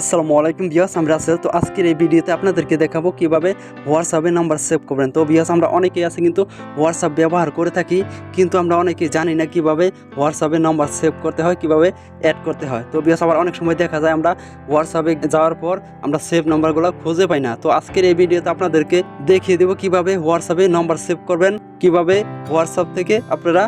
আসসালামু আলাইকুম বিয়াস আমরা রাসেল তো আজকের এই ভিডিওতে আপনাদেরকে দেখাবো কীভাবে হোয়াটসঅ্যাপে নাম্বার সেভ করবেন। তো বিয়াস আমরা অনেকেই আছে কিন্তু হোয়াটসঅ্যাপ ব্যবহার করে থাকি, কিন্তু আমরা অনেকেই জানি না কীভাবে হোয়াটসঅ্যাপে নাম্বার সেভ করতে হয়, কীভাবে অ্যাড করতে হয়। তো বিয়াস আবার অনেক সময় দেখা যায় আমরা হোয়াটসঅ্যাপে যাওয়ার পর আমরা সেভ নাম্বারগুলো খুঁজে পাই না। তো আজকের এই ভিডিওতে আপনাদেরকে দেখিয়ে দেবো কীভাবে হোয়াটসঅ্যাপে নাম্বার সেভ করবেন, কীভাবে হোয়াটসঅ্যাপ থেকে আপনারা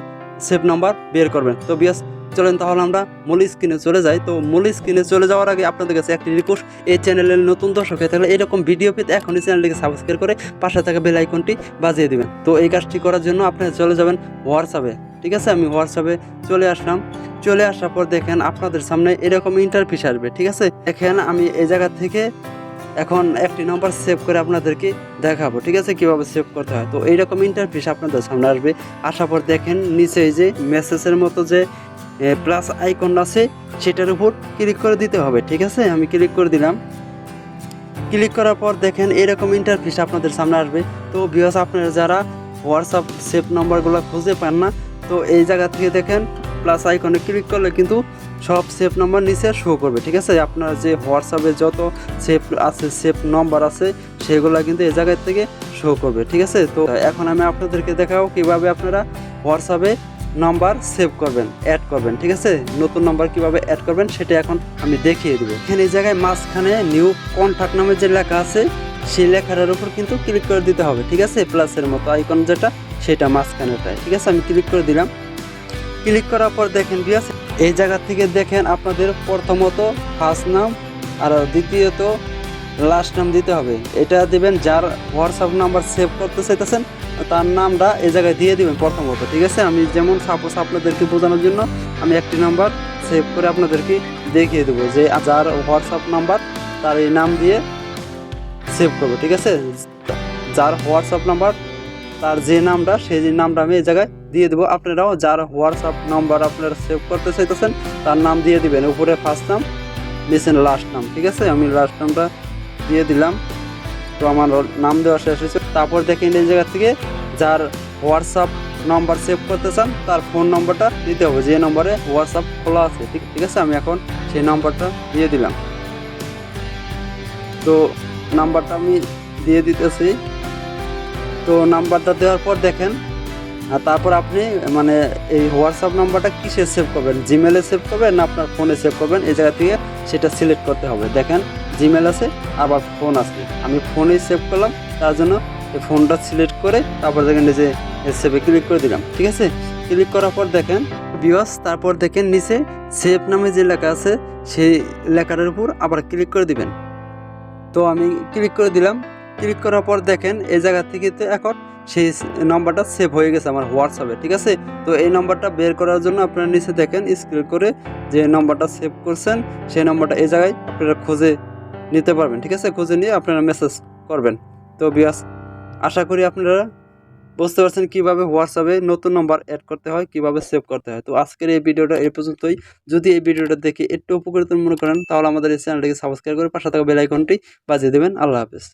সেভ নাম্বার বের করবেন। তো বিয়াস চলেন তাহলে আমরা মূল স্ক্রিনে চলে যাই। তো মূল স্ক্রিনে চলে যাওয়ার আগে আপনাদের কাছে একটি রিকোয়েস্ট এই চ্যানেলের নতুন দর্শক হয়ে থাকলে এরকম ভিডিও পেতে এখনই চ্যানেলটিকে সাবস্ক্রাইব করে পাশে থাকা বেল আইকনটি বাজিয়ে দিবেন। তো এই কাজটি করার জন্য আপনারা চলে যাবেন হোয়াটসঅ্যাপে ঠিক আছে? আমি হোয়াটসঅ্যাপে চলে আসলাম। চলে আসার পর দেখেন আপনাদের সামনে এরকম ইন্টারফিস আসবে। ঠিক আছে? দেখেন আমি এই জায়গা থেকে এখন একটি নাম্বার সেভ করে আপনাদেরকে দেখাবো। ঠিক আছে? কীভাবে সেভ করতে হয়? তো এইরকম ইন্টারফিস আপনাদের সামনে আসবে। আসার পর দেখেন নিচে এই যে মেসেজের মতো যে প্লাস আইকন আছে, সেটার উপর ক্লিক করে দিতে হবে, ঠিক আছে? আমি ক্লিক করে দিলাম। ক্লিক করার পর দেখেন এরকম ইন্টারফেস আপনাদের সামনে আসবে। তো বিকজ আপনারা যারা হোয়াটসঅ্যাপ সেভ নাম্বারগুলো খুঁজে পান না, তো এই জায়গা থেকে দেখেন প্লাস আইকনে ক্লিক করলে কিন্তু সব সেভ নাম্বার নিচে শো করবে, ঠিক আছে? আপনার যে হোয়াটসঅ্যাপে যত সেভ আছে সেভ নাম্বার আছে, সেগুলো কিন্তু এই জায়গা থেকে শো করবে, ঠিক আছে? তো এখন আমি আপনাদেরকে দেখাবো কীভাবে আপনারা হোয়াটসঅ্যাপে নাম্বার সেভ করবেন অ্যাড করবেন, ঠিক আছে? নতুন নাম্বার কীভাবে অ্যাড করবেন সেটা এখন আমি দেখিয়ে দেবো। এখানে এই জায়গায় মাঝখানে নিউ কন্ট্যাক্ট নামে যে লেখা আছে, সেই লেখাটার উপর কিন্তু ক্লিক করে দিতে হবে, ঠিক আছে? প্লাসের মতো আইকন যেটা, সেটা মাঝখানেটায় ঠিক আছে? আমি ক্লিক করে দিলাম। ক্লিক করার পর দেখেন বিয়াস এই জায়গা থেকে দেখেন আপনাদের প্রথমত ফার্স্ট নাম আর দ্বিতীয়ত লাস্ট নাম দিতে হবে। এটা দিবেন যার হোয়াটসঅ্যাপ নাম্বার সেভ করতে চাইতেছেন, তার নামটা এই জায়গায় দিয়ে দিবেন প্রথমত, ঠিক আছে? আমি যেমন সাপোজ আপনাদেরকে বোঝানোর জন্য আমি একটি নাম্বার সেভ করে আপনাদেরকে দেখিয়ে দেবো যে যার হোয়াটসঅ্যাপ নাম্বার তার এই নাম দিয়ে সেভ করব, ঠিক আছে? যার হোয়াটসঅ্যাপ নাম্বার তার যে নামটা, সেই যে নামটা আমি এই জায়গায় দিয়ে দেবো। আপনারাও যার হোয়াটসঅ্যাপ নাম্বার আপনারা সেভ করতে চাইতেছেন, তার নাম দিয়ে দিবেন। উপরে ফার্স্ট নাম নিচে লাস্ট নাম ঠিক আছে? আমি লাস্ট নামটা দিয়ে দিলাম। তো আমার নাম দেওয়া শেষ হয়েছে। তারপর দেখেন এই জায়গা থেকে যার হোয়াটসঅ্যাপ নম্বর সেভ করতে চান, তার ফোন নম্বরটা দিতে হবে। যে নম্বরে হোয়াটসঅ্যাপ খোলা আছে, ঠিক ঠিক আছে? আমি এখন সেই নাম্বারটা দিয়ে দিলাম। তো নাম্বারটা আমি দিয়ে দিতেছি। তো নাম্বারটা দেওয়ার পর দেখেন, আর তারপর আপনি মানে এই হোয়াটসঅ্যাপ নাম্বারটা কিসে সেভ করবেন? জিমেলে সেভ করবেন না আপনার ফোনে সেভ করবেন? এই জায়গা থেকে সেটা সিলেক্ট করতে হবে। দেখেন জিমেল আছে, আবার ফোন আছে। আমি ফোনেই সেভ করলাম, তার জন্য এই ফোনটা সিলেক্ট করে তারপর দেখেন যে সেভে ক্লিক করে দিলাম, ঠিক আছে? ক্লিক করার পর দেখেন বিওয়াস তারপর দেখেন নিচে সেভ নামে যে লেখা আছে, সেই লেখাটার উপর আবার ক্লিক করে দিবেন। তো আমি ক্লিক করে দিলাম ক্লিক করার পর দেখেন এই জায়গা থেকে তো এখন সেই নাম্বারটা সেভ হয়ে গেছে আমার হোয়াটসঅ্যাপে ঠিক আছে? তো এই নাম্বারটা বের করার জন্য আপনারা নিচে দেখেন স্ক্রিন করে যে নাম্বারটা সেভ করছেন, সেই নাম্বারটা এই জায়গায় আপনারা খুঁজে নিতে পারবেন, ঠিক আছে? খুঁজে নিয়ে আপনারা মেসেজ করবেন। তো বিয়াস আশা করি আপনারা বুঝতে পারছেন কীভাবে হোয়াটসঅ্যাপে নতুন নম্বর অ্যাড করতে হয়, কীভাবে সেভ করতে হয়। তো আজকের এই ভিডিওটা এই পর্যন্তই। যদি এই ভিডিওটা দেখে একটু উপকৃত মনে করেন, তাহলে আমাদের এই চ্যানেলটিকে সাবস্ক্রাইব করে পাশে থাকা বেলাইকনটি বাজিয়ে দেবেন। আল্লাহ হাফেজ।